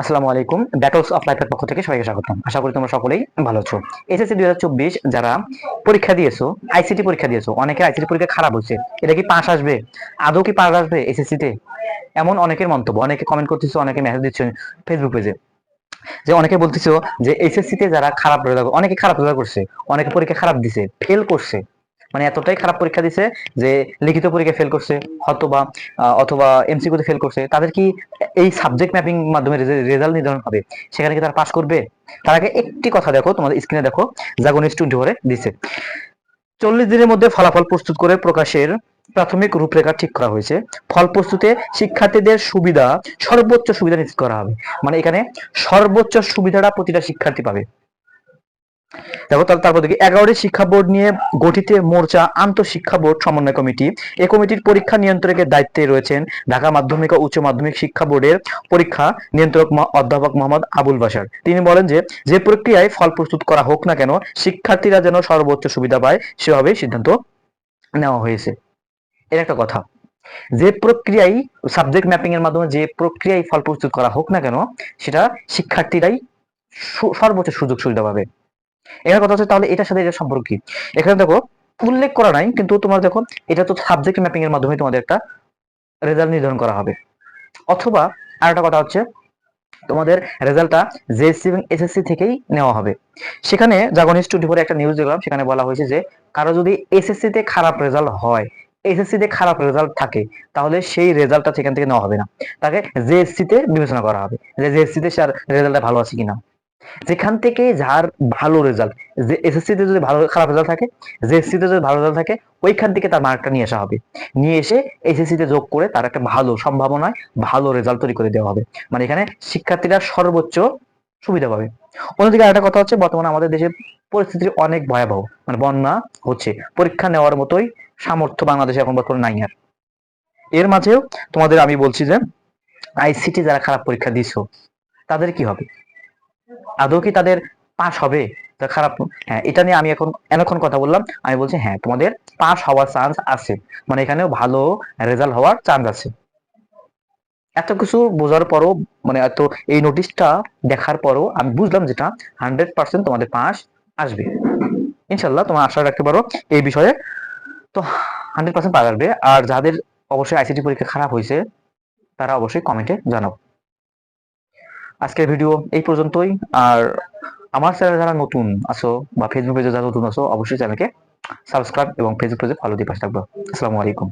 আসসালামু আলাইকুম battles of লাইফের পক্ষ থেকে সবাইকে স্বাগতম। আশা করি তোমরা সকলেই ভালো আছো। এসএসসি দুই হাজার চব্বিশ যারা পরীক্ষা দিয়েছ আইসিটি পরীক্ষা দিয়েছ অনেকে আইসিটি পরীক্ষা খারাপ হচ্ছে এটা কি পাস আসবে? আদৌ কি পাস আসবে এসএসসি তে এমন অনেকের মন্তব্য, অনেকে কমেন্ট করতেছো, অনেকে মেসেজ দিচ্ছে ফেসবুক পেজে যে অনেকে বলতেছো যে এসএসসি তে যারা খারাপ অনেকে খারাপ রেজাল্ট করছে, অনেকে পরীক্ষা খারাপ দিছে ফেল করছে। মানে এতটাই খারাপ পরীক্ষা দিছে যে লিখিত পরীক্ষা ফেল করছে অথবা অথবা এমসিকিউতে ফেল করছে। তাদের কি এই সাবজেক্ট ম্যাপিং মাধ্যমে রেজাল্ট নির্ধারণ হবে? সেখানে কি তারা পাস করবে? তার আগে একটি কথা দেখো, তোমাদের স্ক্রিনে দেখো জাগনিস টোয়েন্টি ফোরে দিছে। চল্লিশ দিনের মধ্যে ফলাফল প্রস্তুত করে প্রকাশের প্রাথমিক রূপরেখা ঠিক করা হয়েছে। ফল প্রস্তুতে শিক্ষার্থীদের সুবিধা, সর্বোচ্চ সুবিধা নিশ্চিত করা হবে। মানে এখানে সর্বোচ্চ সুবিধাটা প্রতিটা শিক্ষার্থী পাবে। দেখো তার- তারপর দেখি, এগারোটি শিক্ষা বোর্ড নিয়ে গঠিত মোর্চা আন্তঃশিক্ষা বোর্ড সমন্বয় কমিটি। এই কমিটির পরীক্ষা নিয়ন্ত্রকের দায়িত্বে রয়েছেন ঢাকা মাধ্যমিক ও উচ্চ মাধ্যমিক শিক্ষা বোর্ডের পরীক্ষা নিয়ন্ত্রক অধ্যাপক মোহাম্মদ আবুল বাসার তিনি বলেন যে যে প্রক্রিয়ায় ফল প্রস্তুত করা হোক না কেন, শিক্ষার্থীরা যেন সর্বোচ্চ সুবিধা পায় সেভাবে সিদ্ধান্ত নেওয়া হয়েছে। এর একটা কথা, যে প্রক্রিয়ায় সাবজেক্ট ম্যাপিং এর মাধ্যমে যে প্রক্রিয়ায় ফল প্রস্তুত করা হোক না কেন, সেটা শিক্ষার্থীরাই সর্বোচ্চ সুযোগ সুবিধা পাবে। এখানে কথা হচ্ছে তাহলে এটার সাথে এটা সম্পর্ক কি? এখানে দেখো, উল্লেখ করা নাই, কিন্তু তোমার দেখো, এটা তো সাবজেক্ট ম্যাপিং এর মাধ্যমে তোমাদের একটা রেজাল্ট নির্ধারণ করা হবে। অথবা আর একটা কথা হচ্ছে, তোমাদের রেজাল্টটা জেএসসি এবং এসএসসি থেকেই নেওয়া হবে। সেখানে জাগনিস টোয়েন্টি ফোরে একটা নিউজ দেখলাম, সেখানে বলা হয়েছে যে, কারও যদি এসএসসি তে খারাপ রেজাল্ট হয় এসএসসি তে খারাপ রেজাল্ট থাকে, তাহলে সেই রেজাল্টটা সেখান থেকে নেওয়া হবে না। তাকে জেএসসি তে বিবেচনা করা হবে, যে জেএসসি তে তার রেজাল্টটা ভালো আছে কিনা। যেখান থেকে যার ভালো রেজাল্ট যে এসএসসি তে যদি ভালো, খারাপ রেজাল্ট থাকে জেএসসি তে যদি ভালো রেজাল্ট থাকে, ওইখান থেকে তার মার্কটা নিয়ে আসা হবে। নিয়ে এসে এসএসসি তে যোগ করে তার একটা ভালো সম্ভাবনায় ভালো রেজাল্ট তৈরি করে দেওয়া হবে। মানে এখানে শিক্ষার্থীরা সর্বোচ্চ সুবিধা পাবে। অন্যদিকে আরেকটা কথা হচ্ছে, বর্তমানে আমাদের দেশের পরিস্থিতি অনেক ভয়াবহ। মানে বন্যা হচ্ছে। পরীক্ষা নেওয়ার মতোই সামর্থ্য বাংলাদেশে এখন বর্তমানে নাই আর। এর মাঝেও তোমাদের আমি বলছি যে আইসিটি যারা খারাপ পরীক্ষা দিছো, তাদের কি হবে? আদৌ কি তাদের পাস হবে? তা খারাপ হ্যাঁ এটা নিয়ে আমি এখন এনক্ষণ কথা বললাম। আমি বলছি হ্যাঁ তোমাদের পাস হওয়ার চান্স আছে। মানে এখানেও ভালো রেজাল্ট হওয়ার চান্স আছে। এত কিছু বোঝার পরও মানে এত এই নোটিশটা দেখার পরও আমি বুঝলাম যেটা হান্ড্রেড পার্সেন্ট তোমাদের পাস আসবে। ইনশাল্লাহ তোমার আশা রাখতে পারো এই বিষয়ে। তো হান্ড্রেড পার্সেন্ট আসবে। আর যাদের অবশ্যই আইসিটি পরীক্ষা খারাপ হয়েছে, তারা অবশ্যই কমেন্টে জানাও। আজকের ভিডিও এই পর্যন্তই। আর আমার চ্যানেলে যারা নতুন আছো বা ফেসবুক পেজে যারা নতুন আছো, অবশ্যই চ্যানেলকে সাবস্ক্রাইব এবং ফেসবুক পেজে ফলো দিয়ে পাশে থাকব। আসসালামু আলাইকুম।